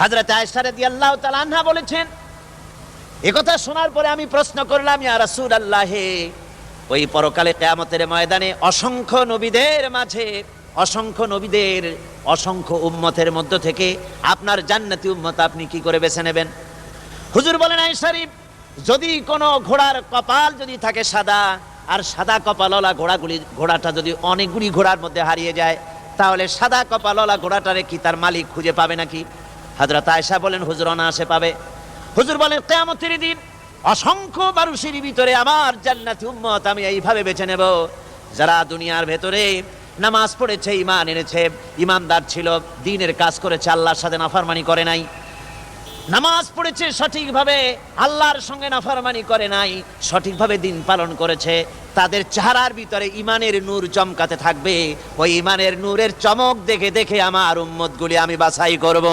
হাজরত আয়সারে দিয়ে আল্লাহ তালান্না বলেছেন একথা শোনার পরে আমি প্রশ্ন করলাম, ইয়া রাসূল আল্লাহে ওই পরকালে কেয়ামতের ময়দানে অসংখ্য নবীদের মাঝে, অসংখ্য নবীদের, অসংখ্য উম্মতের মধ্য থেকে আপনার জান্নাতি উম্মত আপনি কি করে বেছে নেবেন? হুজুর বলেন আই শরীফ, যদি কোনো ঘোড়ার কপাল যদি থাকে সাদা, আর সাদা কপালওয়ালা ঘোড়াগুলি, ঘোড়াটা যদি অনেকগুলি ঘোড়ার মধ্যে হারিয়ে যায়, তাহলে সাদা কপালওয়ালা ঘোড়াটারে কি তার মালিক খুঁজে পাবে নাকি? হাজরত আয়সা বলেন, হুজুর অনায়াসে পাবে। হুজুর বলেন, কেয়ামতের দিন অসংখ্য মানুষের ভিতরে আমার জান্নাতি উম্মত আমি এইভাবে বেছে নেব। যারা দুনিয়ার ভেতরে নামাজ পড়েছে ইমান এনেছে ইমানদার ছিল, দিনের কাজ করেছে, আল্লাহর সাথে নাফারমানি করে নাই। নামাজ পড়েছে, সঠিকভাবে আল্লাহর সঙ্গে নাফারমানি করে নাই, সঠিকভাবে দিন পালন করেছে, তাদের চেহারার ভিতরে ইমানের নূর চমকাতে থাকবে, ওই ইমানের নূরের চমক দেখে দেখে আমার উম্মতগুলি আমি বাছাই করব।